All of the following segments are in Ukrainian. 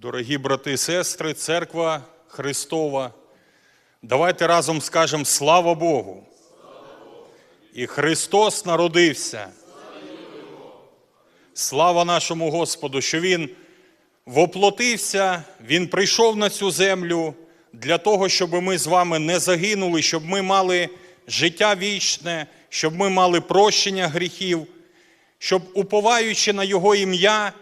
Дорогі брати і сестри, церква Христова, давайте разом скажемо слава Богу. І Христос народився. Слава нашому Господу, що Він воплотився, Він прийшов на цю землю для того, щоб ми з вами не загинули, щоб ми мали життя вічне, щоб ми мали прощення гріхів, щоб, уповаючи на Його ім'я,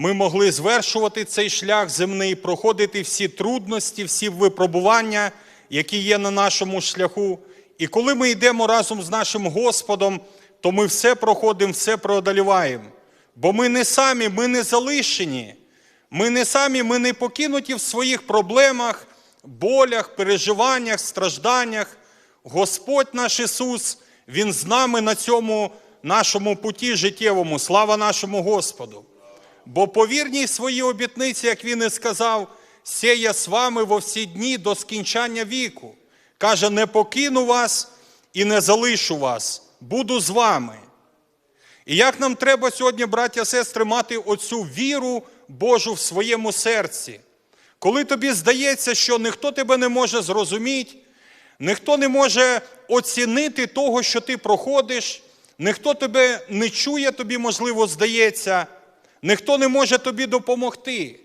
ми могли звершувати цей шлях земний, проходити всі трудності, всі випробування, які є на нашому шляху. І коли ми йдемо разом з нашим Господом, то ми все проходимо, все преодоліваємо. Бо ми не самі, ми не залишені. Ми не самі, ми не покинуті в своїх проблемах, болях, переживаннях, стражданнях. Господь наш Ісус, Він з нами на цьому нашому путі життєвому. Слава нашому Господу! Бо по своїй обітниці, як він і сказав, сіє з вами во всі дні до скінчання віку. Каже, не покину вас і не залишу вас, буду з вами. І як нам треба сьогодні, браття сестри, мати оцю віру Божу в своєму серці, коли тобі здається, що ніхто тебе не може зрозуміти, ніхто не може оцінити того, що ти проходиш, ніхто тебе не чує, тобі, можливо, здається, ніхто не може тобі допомогти.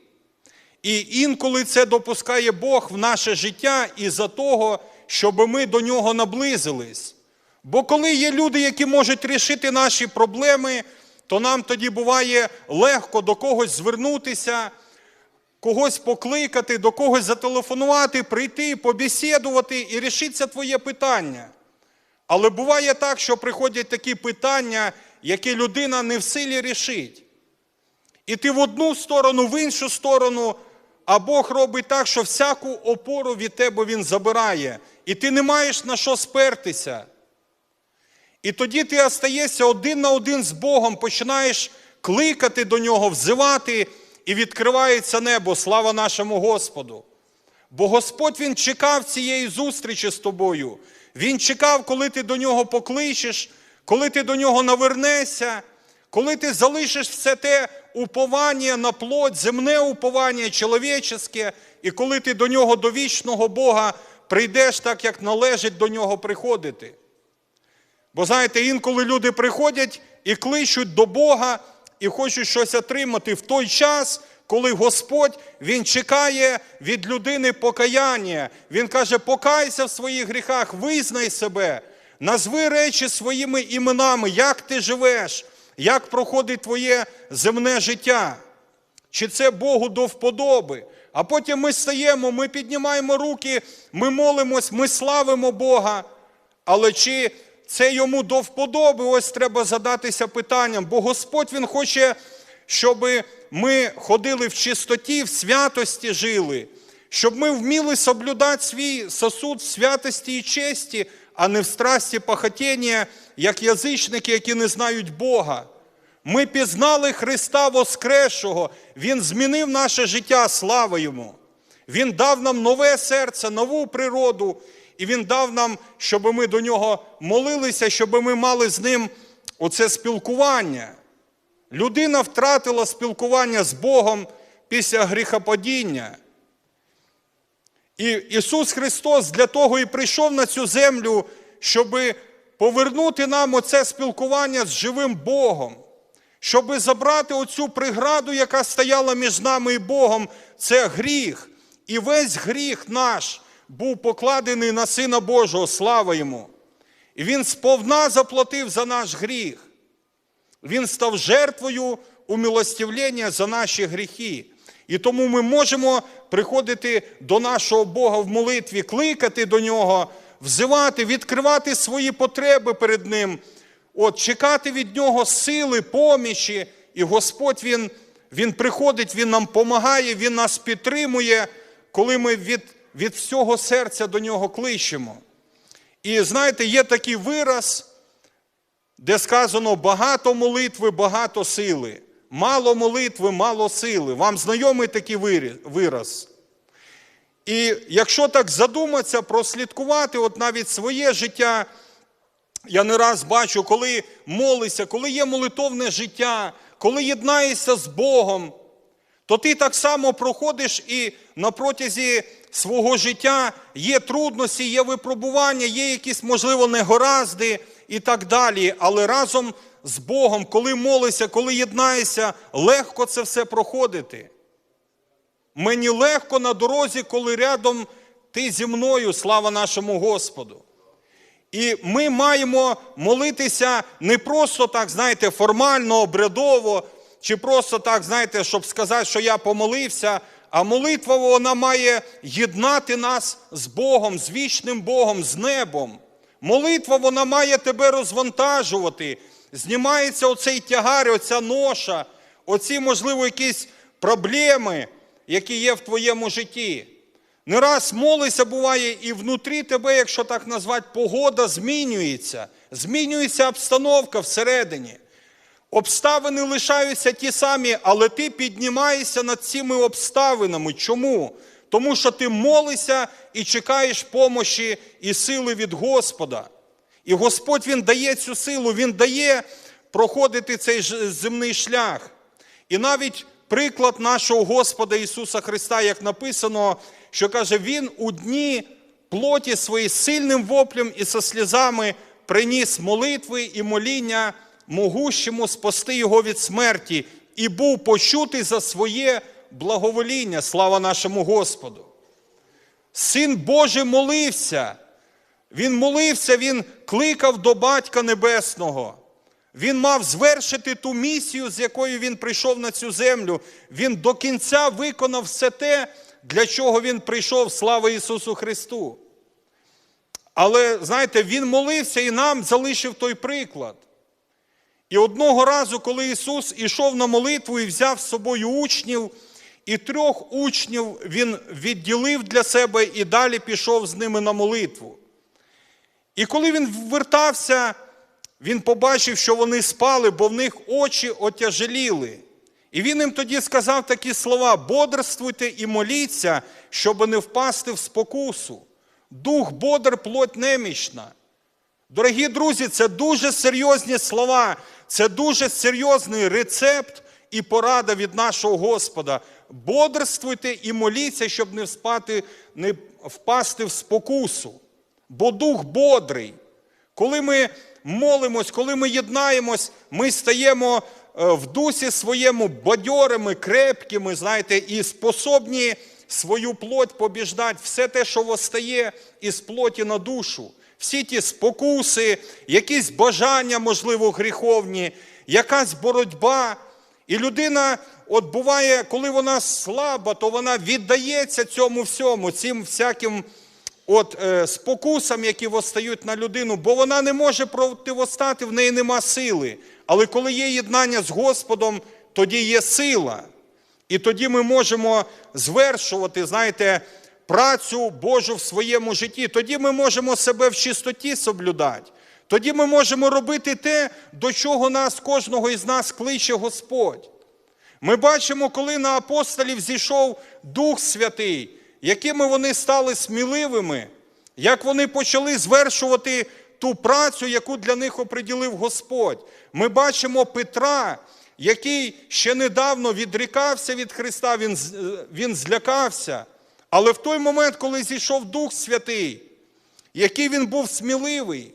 І інколи це допускає Бог в наше життя із-за того, щоб ми до нього наблизились. Бо коли є люди, які можуть рішити наші проблеми, то нам тоді буває легко до когось звернутися, когось покликати, до когось зателефонувати, прийти, побесідувати і рішиться твоє питання. Але буває так, що приходять такі питання, які людина не в силі рішить. І ти в одну сторону, в іншу сторону, а Бог робить так, що всяку опору від тебе Він забирає, і ти не маєш на що спертися. І тоді ти остаєшся один на один з Богом, починаєш кликати до нього, взивати, і відкривається небо. Слава нашому Господу. Бо Господь Він чекав цієї зустрічі з тобою. Він чекав, коли ти до нього покличеш, коли ти до нього навернешся, коли ти залишиш все те уповання на плоть, земне уповання, чоловічеське, і коли ти до нього, до вічного Бога, прийдеш так, як належить до нього приходити. Бо знаєте, інколи люди приходять і кличуть до Бога і хочуть щось отримати в той час, коли Господь Він чекає від людини покаяння. Він каже: покайся в своїх гріхах, визнай себе, назви речі своїми іменами, як ти живеш, як проходить твоє земне життя. Чи це Богу до вподоби? А потім ми стаємо, ми піднімаємо руки, ми молимось, ми славимо Бога. Але чи це йому до вподоби? Ось треба задатися питанням. Бо Господь Він хоче, щоб ми ходили в чистоті, в святості жили, щоб ми вміли соблюдати свій сосуд в святості і честі, а не в страсті похотіння, як язичники, які не знають Бога. Ми пізнали Христа Воскресшого, Він змінив наше життя, слава Йому. Він дав нам нове серце, нову природу, і Він дав нам, щоб ми до нього молилися, щоб ми мали з ним оце спілкування. Людина втратила спілкування з Богом після гріхопадіння. І Ісус Христос для того і прийшов на цю землю, щоб повернути нам оце спілкування з живим Богом, щоб забрати оцю преграду, яка стояла між нами і Богом, це гріх. І весь гріх наш був покладений на Сина Божого, слава Йому. І Він сповна заплатив за наш гріх. Він став жертвою умилостивлення за наші гріхи. І тому ми можемо приходити до нашого Бога в молитві, кликати до Нього, взивати, відкривати свої потреби перед Ним, от, чекати від Нього сили, помічі. І Господь Він, Він приходить, Він нам допомагає, Він нас підтримує, коли ми від, від всього серця до Нього кличемо. І знаєте, є такий вираз, де сказано багато молитви, багато сили. Мало молитви, мало сили. Вам знайомий такий вираз? І якщо так задуматися, прослідкувати, от навіть своє життя, я не раз бачу, коли молишся, коли є молитовне життя, коли єднаєшся з Богом, то ти так само проходиш і на протязі свого життя є трудності, є випробування, є якісь, можливо, негаразди і так далі. Але разом з Богом, коли молишся, коли єднаєшся, легко це все проходити. Мені легко на дорозі, коли рядом ти зі мною, слава нашому Господу. І ми маємо молитися не просто так, знаєте, формально, обрядово, чи просто так, знаєте, щоб сказати, що я помолився, а молитва вона має єднати нас з Богом, з вічним Богом, з небом. Молитва вона має тебе розвантажувати. Знімається оцей тягар, оця ноша, оці, можливо, якісь проблеми, які є в твоєму житті. Не раз молися буває, і внутрі тебе, якщо так назвати, погода змінюється, змінюється обстановка всередині. Обставини лишаються ті самі, але ти піднімаєшся над цими обставинами. Чому? Тому що ти молишся і чекаєш помощі і сили від Господа. І Господь Він дає цю силу, Він дає проходити цей земний шлях. І навіть приклад нашого Господа Ісуса Христа, як написано, що каже, Він у дні плоті своїй сильним воплем і со слізами приніс молитви і моління могущому спасти його від смерті, і був почутий за своє благовоління. Слава нашому Господу. Син Божий молився. Він молився, він кликав до Батька Небесного. Він мав звершити ту місію, з якою він прийшов на цю землю. Він до кінця виконав все те, для чого він прийшов. Слава Ісусу Христу. Але знаєте, він молився і нам залишив той приклад. І одного разу, коли Ісус ішов на молитву і взяв з собою учнів, і трьох учнів Він відділив для себе і далі пішов з ними на молитву. І коли він вертався, він побачив, що вони спали, бо в них очі отяжеліли. І він їм тоді сказав такі слова: бодрствуйте і моліться, щоб не впасти в спокусу. Дух бодр, плоть немічна. Дорогі друзі, це дуже серйозні слова, це дуже серйозний рецепт і порада від нашого Господа. Бодрствуйте і моліться, щоб не вспати, не впасти в спокусу. Бо дух бодрий. Коли ми молимось, коли ми єднаємось, ми стаємо е, в дусі своєму бадьорими, крепкими, знаєте, і способні свою плоть побіждати, все те, що восстає із плоті на душу, всі ті спокуси, якісь бажання, можливо, гріховні, якась боротьба. І людина, от буває, коли вона слаба, то вона віддається цьому всьому, цим всяким от, е, спокусам, які восстають на людину, бо вона не може противостати, в неї нема сили. Але коли є єднання з Господом, тоді є сила. І тоді ми можемо звершувати, знаєте, працю Божу в своєму житті. Тоді ми можемо себе в чистоті соблюдати. Тоді ми можемо робити те, до чого нас, кожного із нас кличе Господь. Ми бачимо, коли на апостолів зійшов Дух Святий, якими вони стали сміливими, як вони почали звершувати ту працю, яку для них оприділив Господь. Ми бачимо Петра, який ще недавно відрікався від Христа, він, він злякався. Але в той момент, коли зійшов Дух Святий, який він був сміливий,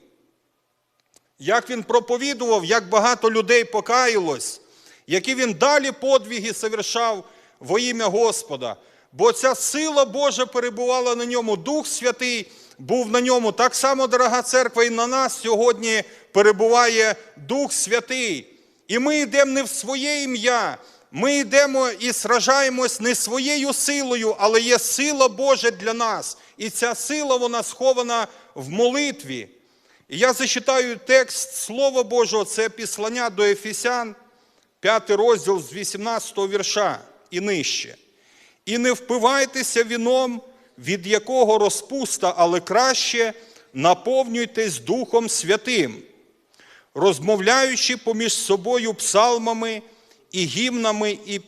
як він проповідував, як багато людей покаялось, які він далі подвіги совершав во ім'я Господа. Бо ця сила Божа перебувала на ньому, Дух Святий був на ньому. Так само, дорога церква, і на нас сьогодні перебуває Дух Святий. І ми йдемо не в своє ім'я, ми йдемо і сражаємось не своєю силою, але є сила Божа для нас. І ця сила, вона схована в молитві. І я зачитаю текст Слова Божого, це післання до Ефесян, 5 розділ з 18 вірша і нижче. І не впивайтеся віном, від якого розпуста, але краще наповнюйтесь Духом Святим, розмовляючи поміж собою псалмами і гімнами, і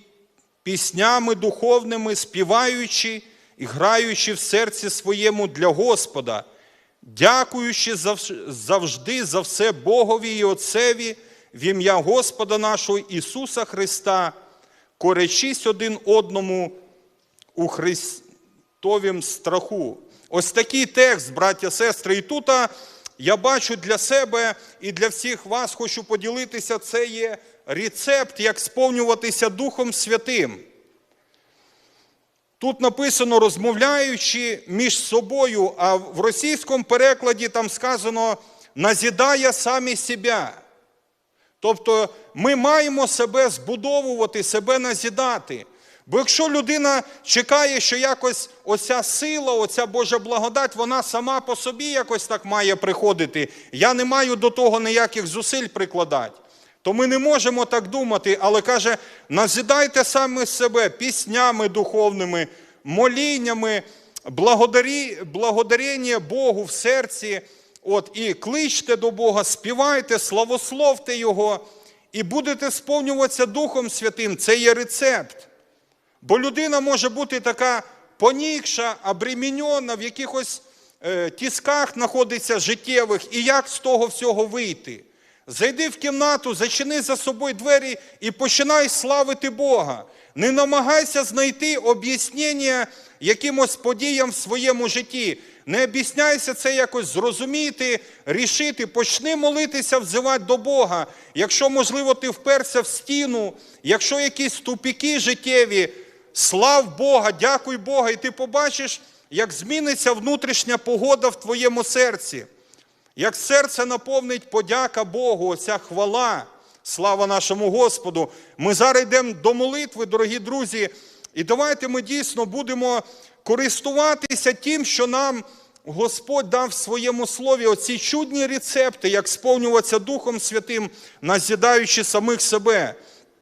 піснями духовними, співаючи і граючи в серці своєму для Господа, дякуючи завжди за все Богові і Отцеві в ім'я Господа нашого Ісуса Христа, корячись один одному у Христовім страху. Ось такий текст, браття, сестри. І тут я бачу для себе і для всіх вас хочу поділитися, це є рецепт, як сповнюватися Духом Святим. Тут написано розмовляючи між собою, а в російському перекладі там сказано назідає самі себе. Тобто ми маємо себе збудовувати, себе назідати. Бо якщо людина чекає, що якось оця сила, оця Божа благодать, вона сама по собі якось так має приходити. Я не маю до того ніяких зусиль прикладати. То ми не можемо так думати, але каже, назидайте саме себе піснями духовними, моліннями, благодарі, благодарення Богу в серці. От, і кличте до Бога, співайте, славословте Його, і будете сповнюватися Духом Святим. Це є рецепт. Бо людина може бути така понікша, обремінена, в якихось е, тісках знаходиться життєвих, і як з того всього вийти? Зайди в кімнату, зачини за собою двері і починай славити Бога. Не намагайся знайти об'яснення якимось подіям в своєму житті. Не об'ясняйся це якось зрозуміти, рішити. Почни молитися, взивати до Бога. Якщо, можливо, ти вперся в стіну, якщо якісь тупіки життєві, слав Бога, дякуй Бога, і ти побачиш, як зміниться внутрішня погода в твоєму серці. Як серце наповнить подяка Богу, оця хвала, слава нашому Господу. Ми зараз йдемо до молитви, дорогі друзі, і давайте ми дійсно будемо користуватися тим, що нам Господь дав в своєму слові оці чудні рецепти, як сповнюватися Духом Святим, назідаючи самих себе.